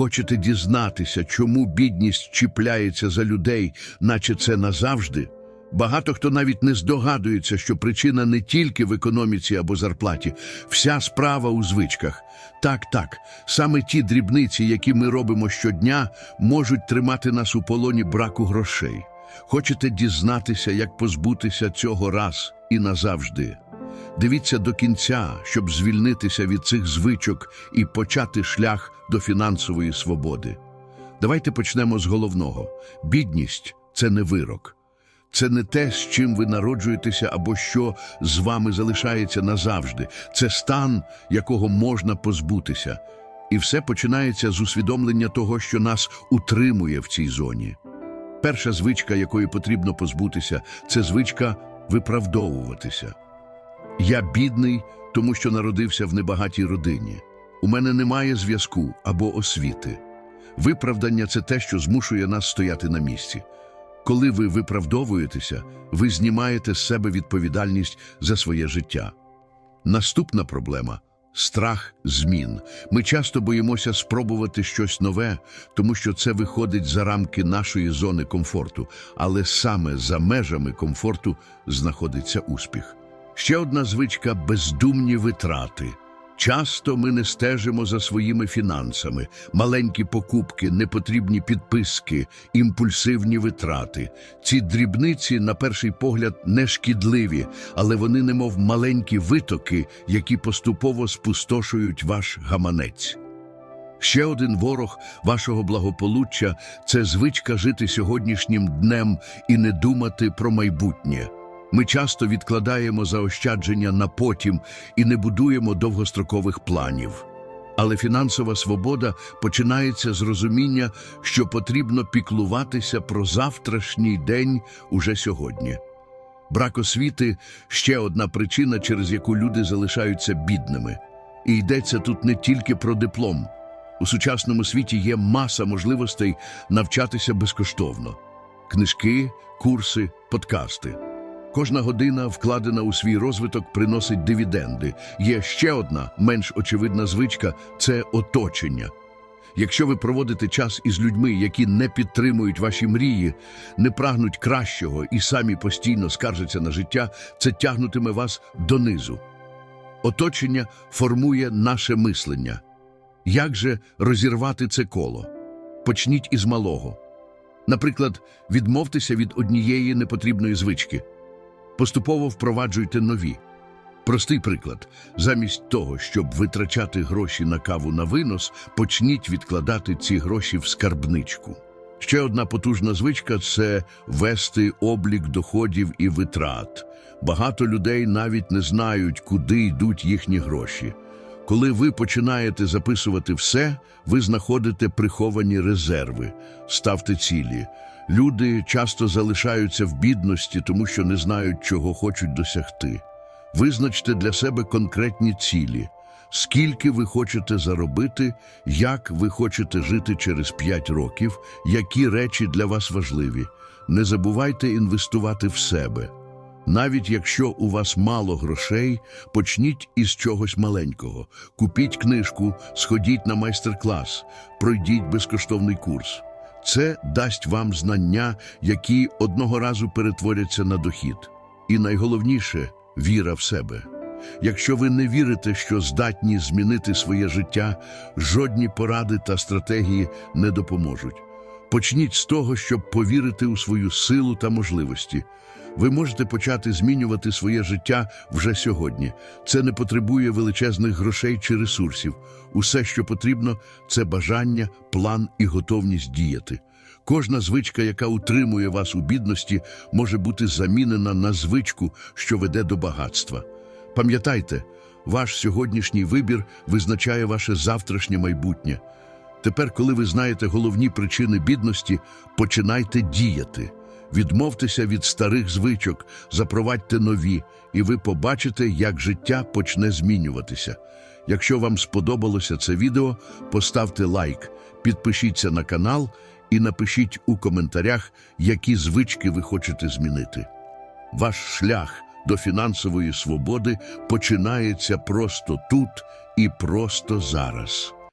Хочете дізнатися, чому бідність чіпляється за людей, наче це назавжди? Багато хто навіть не здогадується, що причина не тільки в економіці або зарплаті, вся справа у звичках. Так, так, саме ті дрібниці, які ми робимо щодня, можуть тримати нас у полоні браку грошей. Хочете дізнатися, як позбутися цього раз і назавжди? Дивіться до кінця, щоб звільнитися від цих звичок і почати шлях до фінансової свободи. Давайте почнемо з головного: бідність це не вирок. Це не те, з чим ви народжуєтеся або що з вами залишається назавжди. Це стан, якого можна позбутися. І все починається з усвідомлення того, що нас утримує в цій зоні. Перша звичка, якої потрібно позбутися, це звичка виправдовуватися. Я бідний, тому що народився в небагатій родині. У мене немає зв'язку або освіти. Виправдання це те, що змушує нас стояти на місці. Коли ви виправдовуєтеся, ви знімаєте з себе відповідальність за своє життя. Наступна проблема страх змін. Ми часто боїмося спробувати щось нове, тому що це виходить за рамки нашої зони комфорту, але саме за межами комфорту знаходиться успіх. Ще одна звичка бездумні витрати. Часто ми не стежимо за своїми фінансами, маленькі покупки, непотрібні підписки, імпульсивні витрати. Ці дрібниці, на перший погляд, не шкідливі, але вони немов маленькі витоки, які поступово спустошують ваш гаманець. Ще один ворог вашого благополуччя це звичка жити сьогоднішнім днем і не думати про майбутнє. Ми часто відкладаємо заощадження на потім і не будуємо довгострокових планів. Але фінансова свобода починається з розуміння, що потрібно піклуватися про завтрашній день уже сьогодні. Брак освіти ще одна причина, через яку люди залишаються бідними. І йдеться тут не тільки про диплом. У сучасному світі є маса можливостей навчатися безкоштовно: книжки, курси, подкасти. Кожна година, вкладена у свій розвиток, приносить дивіденди. Є ще одна менш очевидна звичка це оточення. Якщо ви проводите час із людьми, які не підтримують ваші мрії, не прагнуть кращого і самі постійно скаржаться на життя, це тягнутиме вас донизу. Оточення формує наше мислення. Як же розірвати це коло? Почніть із малого. Наприклад, відмовтеся від однієї непотрібної звички. Поступово впроваджуйте нові. Простий приклад: замість того, щоб витрачати гроші на каву на винос, почніть відкладати ці гроші в скарбничку. Ще одна потужна звичка це вести облік доходів і витрат. Багато людей навіть не знають, куди йдуть їхні гроші. Коли ви починаєте записувати все, ви знаходите приховані резерви, ставте цілі. Люди часто залишаються в бідності, тому що не знають, чого хочуть досягти. Визначте для себе конкретні цілі, скільки ви хочете заробити, як ви хочете жити через 5 років, які речі для вас важливі. Не забувайте інвестувати в себе. Навіть якщо у вас мало грошей, почніть із чогось маленького. Купіть книжку, сходіть на майстер-клас, пройдіть безкоштовний курс. Це дасть вам знання, які одного разу перетворяться на дохід. І найголовніше віра в себе. Якщо ви не вірите, що здатні змінити своє життя, жодні поради та стратегії не допоможуть. Почніть з того, щоб повірити у свою силу та можливості. Ви можете почати змінювати своє життя вже сьогодні. Це не потребує величезних грошей чи ресурсів. Усе, що потрібно, це бажання, план і готовність діяти. Кожна звичка, яка утримує вас у бідності, може бути замінена на звичку, що веде до багатства. Пам'ятайте, ваш сьогоднішній вибір визначає ваше завтрашнє майбутнє. Тепер, коли ви знаєте головні причини бідності, починайте діяти. Відмовтеся від старих звичок, запровадьте нові, і ви побачите, як життя почне змінюватися. Якщо вам сподобалося це відео, поставте лайк, підпишіться на канал і напишіть у коментарях, які звички ви хочете змінити. Ваш шлях до фінансової свободи починається просто тут і просто зараз.